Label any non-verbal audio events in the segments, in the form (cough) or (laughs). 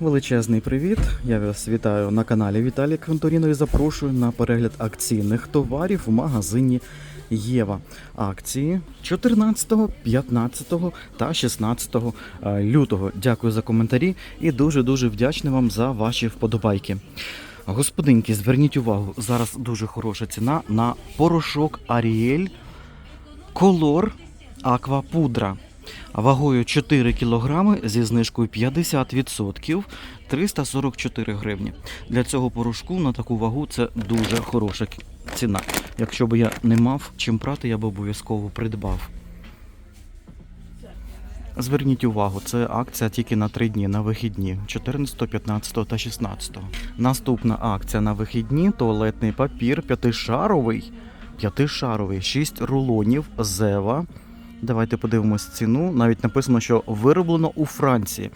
Величезний привіт! Я вас вітаю на каналі Віталій Квинторіно і запрошую на перегляд акційних товарів в магазині Єва. Акції 14, 15 та 16 е, лютого. Дякую за коментарі і дуже-дуже вдячний вам за ваші вподобайки. Господинки, зверніть увагу, зараз дуже хороша ціна на порошок Аріель Колор Аква Пудра. Вагою 4 кг зі знижкою 50% 344 гривні. Для цього порошку на таку вагу це дуже хороша ціна. Якщо б я не мав чим прати, я б обов'язково придбав. Зверніть увагу, це акція тільки на 3 дні на вихідні 14, 15 та 16. Наступна акція на вихідні туалетний папір п'ятишаровий. П'ятишаровий, 6 рулонів Зева. Давайте подивимось ціну. Навіть написано, що вироблено у Франції.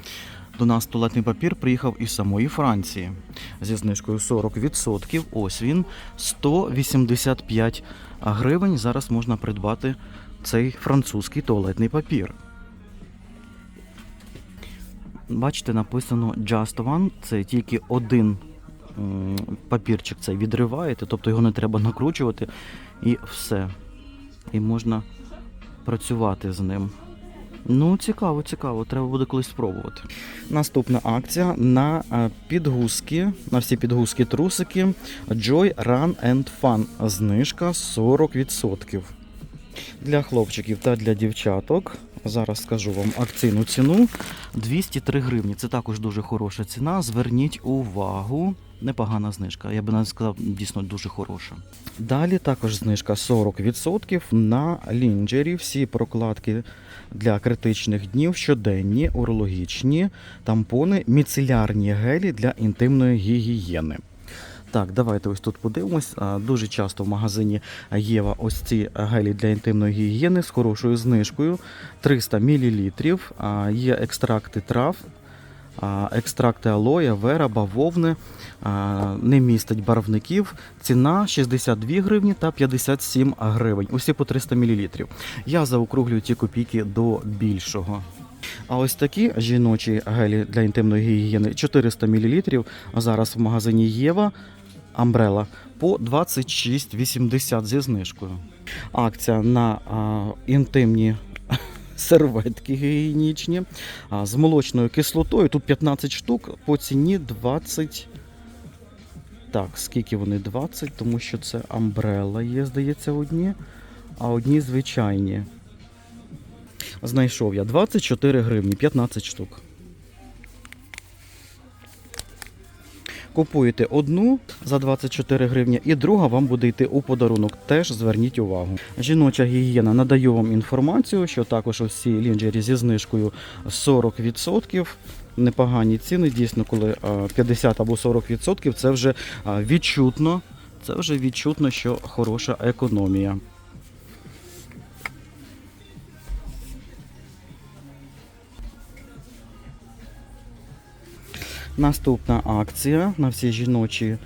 До нас туалетний папір приїхав із самої Франції зі знижкою 40%. Ось він 185 гривень. Зараз можна придбати цей французький туалетний папір. Бачите, написано Just One. Це тільки один папірчик цей відриваєте, тобто його не треба накручувати і все. І можна працювати з ним. Ну, цікаво, цікаво, треба буде колись спробувати. Наступна акція на е, підгузки, на всі підгузки трусики Joy Run and Fun. Знижка 40%. Для хлопчиків та для дівчаток. Зараз скажу вам акційну ціну 203 гривні. Це також дуже хороша ціна. Зверніть увагу. Непогана знижка. Я би навіть сказав, дійсно дуже хороша. Далі також знижка 40% на лінджері. Всі прокладки для критичних днів, щоденні, урологічні, тампони, міцелярні гелі для інтимної гігієни. Так, давайте ось тут подивимось. Дуже часто в магазині Єва ось ці гелі для інтимної гігієни з хорошою знижкою 300 мл. Є екстракти трав, екстракти алоя, вера, бавовни, не містить барвників. Ціна 62 гривні та 57 гривень. Усі по 300 мл. Я заокруглюю ті копійки до більшого. А ось такі жіночі гелі для інтимної гігієни 400 мл. Зараз в магазині Єва Амбрела по 26,80 зі знижкою. Акція на а, інтимні (laughs) серветки гігієнічні а, з молочною кислотою. Тут 15 штук по ціні 20. Так, скільки вони 20, тому що це Амбрела є, здається, одні, а одні звичайні. Знайшов я 24 гривні, 15 штук. Купуєте одну за 24 гривні, і друга вам буде йти у подарунок. Теж зверніть увагу. Жіноча гігієна надаю вам інформацію, що також ось ці лінджері зі знижкою 40%. Непогані ціни. Дійсно, коли а, 50 або 40% це вже відчутно. Це вже відчутно, що хороша економія. Наступна акція на всі жіночі,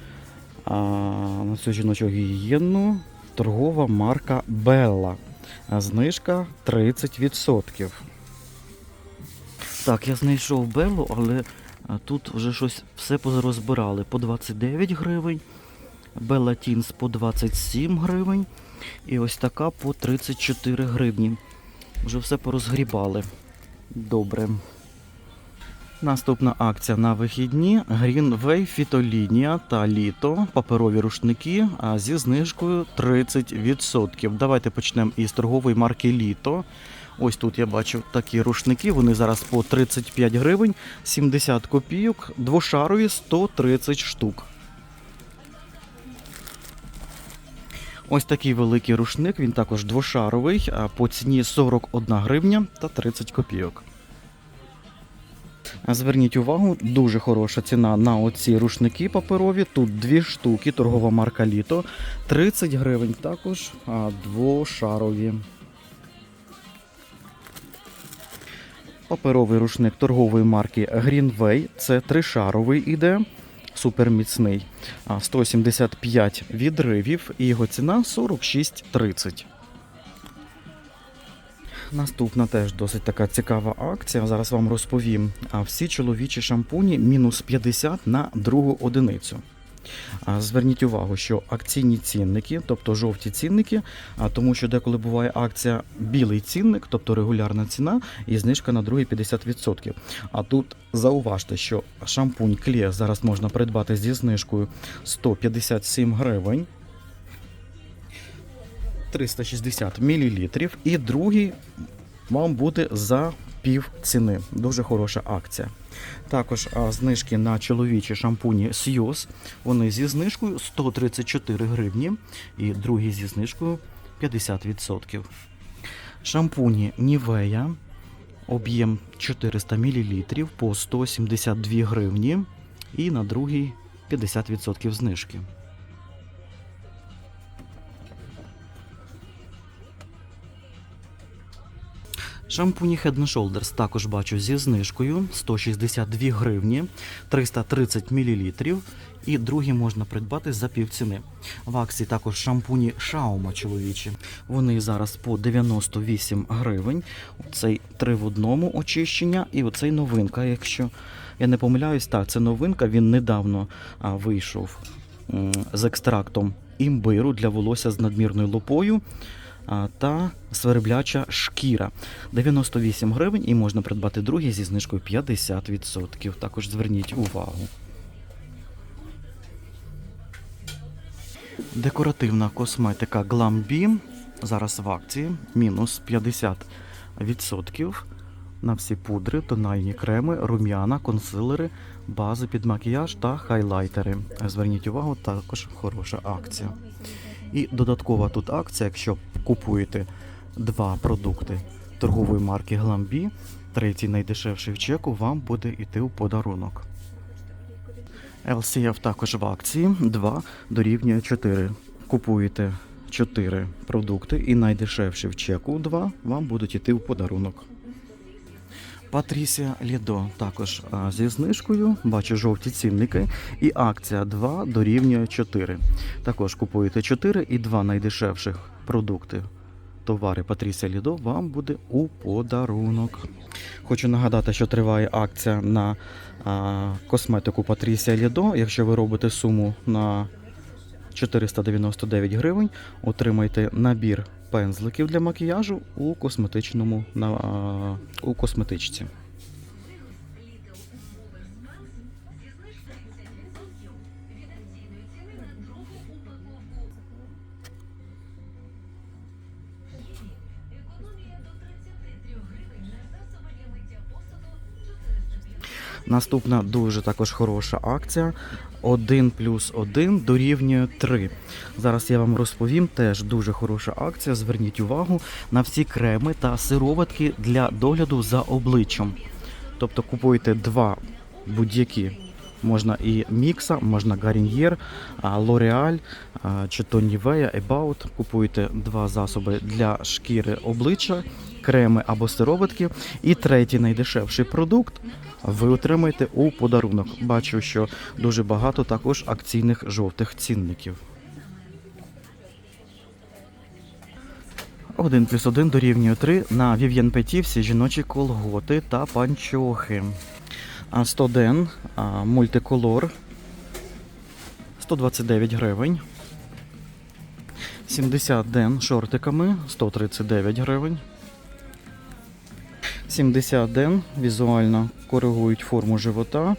на всю жіночу гігієну. Торгова марка Белла. Знижка 30%. Так, я знайшов Беллу, але тут вже щось все позарозбирали. По 29 гривень. Белла Тінс по 27 гривень. І ось така по 34 гривні. Вже все порозгрібали. Добре. Наступна акція на вихідні Greenway Фітолінія та літо паперові рушники зі знижкою 30%. Давайте почнемо із торгової марки Літо. Ось тут я бачу такі рушники. Вони зараз по 35 гривень, 70 копійок, двошарові 130 штук. Ось такий великий рушник, він також двошаровий, по ціні 41 гривня та 30 копійок. Зверніть увагу, дуже хороша ціна на оці рушники паперові. Тут дві штуки, торгова марка Літо. 30 гривень також, а двошарові. Паперовий рушник торгової марки Greenway. Це тришаровий іде. Суперміцний. А, 175 відривів і його ціна 46,30. Наступна теж досить така цікава акція. Зараз вам розповім. Всі чоловічі шампуні мінус 50 на другу одиницю. Зверніть увагу, що акційні цінники, тобто жовті цінники, тому що деколи буває акція білий цінник, тобто регулярна ціна, і знижка на другий 50%. А тут зауважте, що шампунь Кліє зараз можна придбати зі знижкою 157 гривень. 360 мл. І другий вам буде за пів ціни. Дуже хороша акція. Також а, знижки на чоловічі шампуні Сйоз. Вони зі знижкою 134 гривні. І другий зі знижкою 50%. Шампуні Нівея. Об'єм 400 мл по 172 гривні. І на другий 50% знижки. Шампуні Head Shoulders також бачу зі знижкою 162 гривні, 330 мл. І другі можна придбати за півціни. В акції також шампуні Шаума чоловічі. Вони зараз по 98 гривень. Цей три в одному очищення, і оцей новинка. Якщо я не помиляюсь, так, це новинка. Він недавно а, вийшов з екстрактом імбиру для волосся з надмірною лопою та свербляча шкіра. 98 гривень і можна придбати другий зі знижкою 50%. Також зверніть увагу. Декоративна косметика Glam зараз в акції мінус 50% на всі пудри, тональні креми, рум'яна, консилери, бази під макіяж та хайлайтери. Зверніть увагу, також хороша акція. І додаткова тут акція, якщо купуєте два продукти торгової марки Glambi, третій найдешевший в чеку вам буде йти у подарунок. LCF також в акції 2 дорівнює 4. Купуєте 4 продукти і найдешевший в чеку 2 вам будуть йти в подарунок. Патрісія Лідо також зі знижкою. Бачу жовті цінники. І акція 2 дорівнює 4. Також купуєте 4 і 2 найдешевших продукти. Товари Патрісія Лідо вам буде у подарунок. Хочу нагадати, що триває акція на а, косметику Патрісія Лідо. Якщо ви робите суму на 499 гривень, отримайте набір пензликів для макіяжу у косметичному на, у косметичці. Наступна дуже також хороша акція. 1 плюс 1 дорівнює 3. Зараз я вам розповім теж дуже хороша акція. Зверніть увагу на всі креми та сироватки для догляду за обличчям. Тобто купуйте два будь-які. Можна і Мікса, можна Гаріньєр, L'Oreal чи то Nivea, About. Купуєте два засоби для шкіри обличчя, креми або сироватки. І третій найдешевший продукт ви отримаєте у подарунок. Бачу, що дуже багато також акційних жовтих цінників. 1 плюс 1 дорівнює 3 на Vivienne Petit всі жіночі колготи та панчохи. А 100 ден мультиколор 129 гривень. 70 ден шортиками 139 гривень. 70 ден візуально коригують форму живота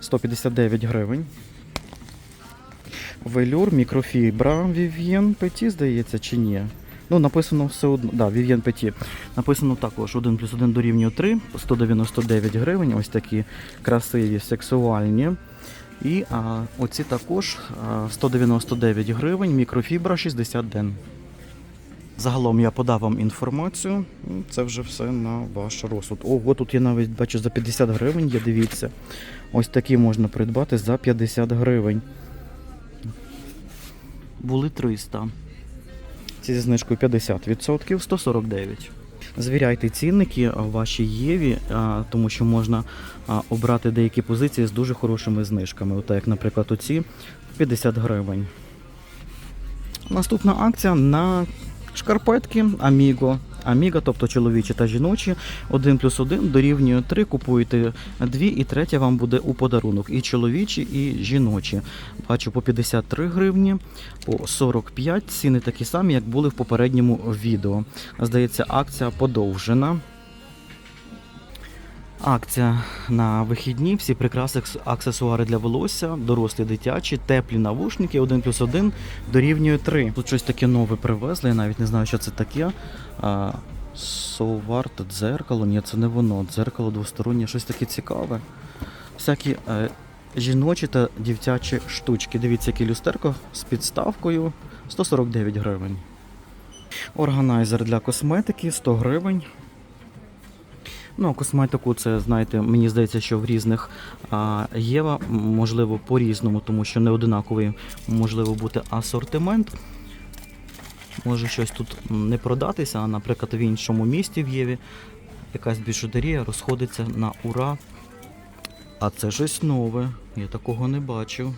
159 гривень. Велюр, мікрофібра Vivienne Petit, здається, чи ні. Ну, написано все одно. Да, Vivienne Petit. Написано також 1 плюс 1 дорівнює 3, 199 гривень. Ось такі красиві, сексуальні. І а, оці також 199 гривень, мікрофібра 60 ден. Загалом я подав вам інформацію. Ну, Це вже все на ваш розсуд. Ого, тут я навіть бачу за 50 гривень є, дивіться. Ось такі можна придбати за 50 гривень. Були 300. Зі знижкою 50%, 149. Звіряйте цінники в вашій Єві, тому що можна обрати деякі позиції з дуже хорошими знижками. От як, наприклад, оці 50 гривень. Наступна акція на шкарпетки Amigo Аміга, тобто чоловічі та жіночі. 1 плюс 1 дорівнює 3. Купуєте дві, і третя вам буде у подарунок. І чоловічі, і жіночі. Бачу по 53 гривні, по 45. Ціни такі самі, як були в попередньому відео. Здається, акція подовжена. Акція на вихідні, всі прикраси, аксесуари для волосся, дорослі дитячі, теплі навушники, 1 плюс 1 дорівнює 3. Тут щось таке нове привезли, я навіть не знаю, що це таке. Соварт, дзеркало, ні, це не воно. Дзеркало двостороннє, щось таке цікаве. Всякі е, жіночі та дівчачі штучки. Дивіться, яке люстерко з підставкою 149 гривень. Органайзер для косметики 100 гривень. Ну, косметику, це, знаєте, мені здається, що в різних а, Єва, можливо, по-різному, тому що не одинаковий можливо бути асортимент. Може щось тут не продатися, а, наприклад, в іншому місті в Єві якась біжутерія розходиться на ура. А це щось нове, я такого не бачив.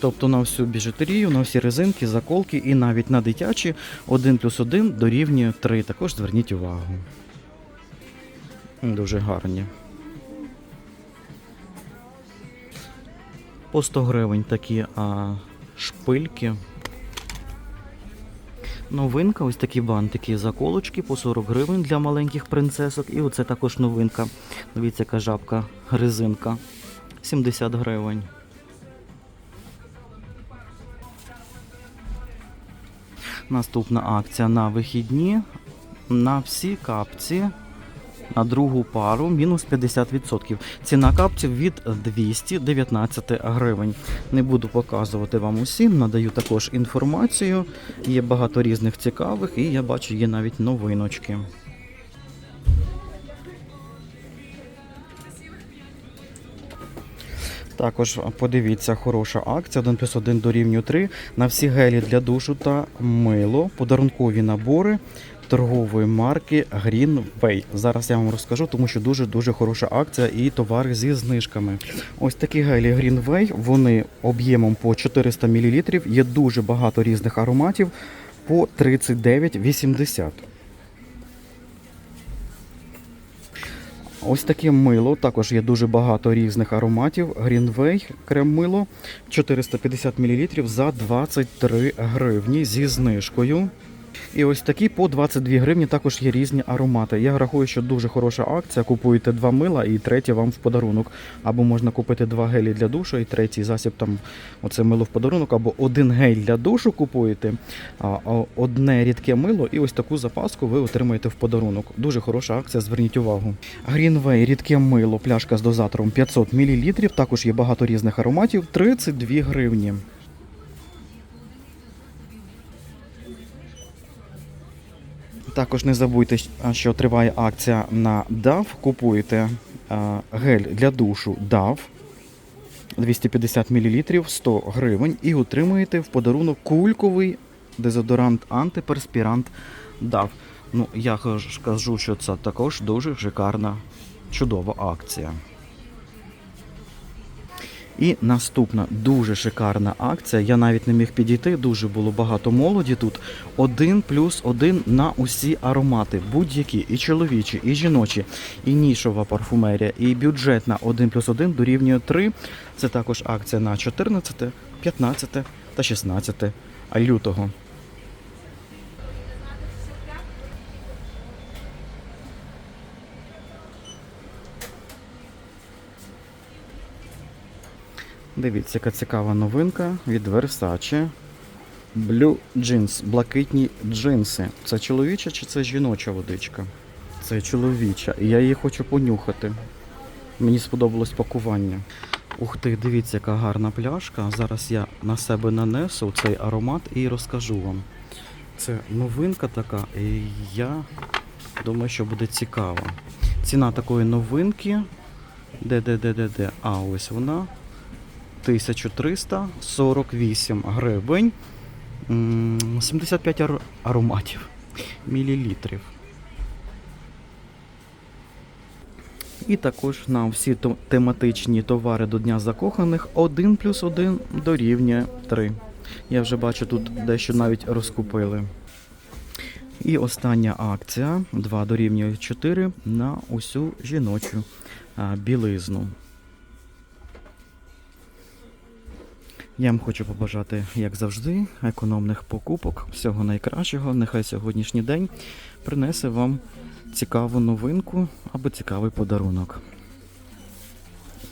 Тобто на всю біжутерію, на всі резинки, заколки і навіть на дитячі 1 плюс 1 дорівнює 3. Також зверніть увагу. Дуже гарні. По 100 гривень такі а, шпильки. Новинка, ось такі бантики заколочки по 40 гривень для маленьких принцесок. І оце також новинка. Дивіться, яка жабка, резинка. 70 гривень. Наступна акція на вихідні. На всі капці на другу пару мінус 50%. Ціна капців від 219 гривень. Не буду показувати вам усім, надаю також інформацію. Є багато різних цікавих, і я бачу, є навіть новиночки. Також подивіться, хороша акція 1 плюс 1 дорівнює 3 на всі гелі для душу та мило, подарункові набори торгової марки Greenway. Зараз я вам розкажу, тому що дуже-дуже хороша акція і товари зі знижками. Ось такі гелі Greenway, вони об'ємом по 400 мл, є дуже багато різних ароматів по 39,80. Ось таке мило, також є дуже багато різних ароматів. Greenway крем мило 450 мл за 23 гривні зі знижкою. І ось такі по 22 гривні також є різні аромати. Я рахую, що дуже хороша акція. Купуєте два мила і третє вам в подарунок. Або можна купити два гелі для душу і третій засіб там оце мило в подарунок, або один гель для душу купуєте, одне рідке мило, і ось таку запаску ви отримаєте в подарунок. Дуже хороша акція, зверніть увагу. Greenway рідке мило, пляшка з дозатором 500 мл. Також є багато різних ароматів, 32 гривні. Також не забудьте, що триває акція на DAV. Купуєте гель для душу DAV 250 мл 100 гривень і отримуєте в подарунок кульковий дезодорант антиперспірант DAV. Ну, я кажу, що це також дуже шикарна, чудова акція. І наступна дуже шикарна акція. Я навіть не міг підійти, дуже було багато молоді тут. Один плюс один на усі аромати, будь-які, і чоловічі, і жіночі, і нішова парфумерія, і бюджетна 1 плюс 1 дорівнює 3. Це також акція на 14, 15 та 16 лютого. Дивіться, яка цікава новинка від Versace. Blue Jeans, блакитні джинси. Це чоловіча чи це жіноча водичка? Це чоловіча. І я її хочу понюхати. Мені сподобалось пакування. Ух ти, дивіться, яка гарна пляшка. Зараз я на себе нанесу цей аромат і розкажу вам. Це новинка така, і я думаю, що буде цікаво. Ціна такої новинки. Де, де, де, де, де? А, ось вона. 1348 гривень. 75 ароматів мілілітрів. І також на всі тематичні товари до Дня закоханих 1 плюс 1 дорівнює 3. Я вже бачу, тут дещо навіть розкупили. І остання акція 2 дорівнює 4 на усю жіночу білизну. Я вам хочу побажати, як завжди, економних покупок, всього найкращого. Нехай сьогоднішній день принесе вам цікаву новинку або цікавий подарунок.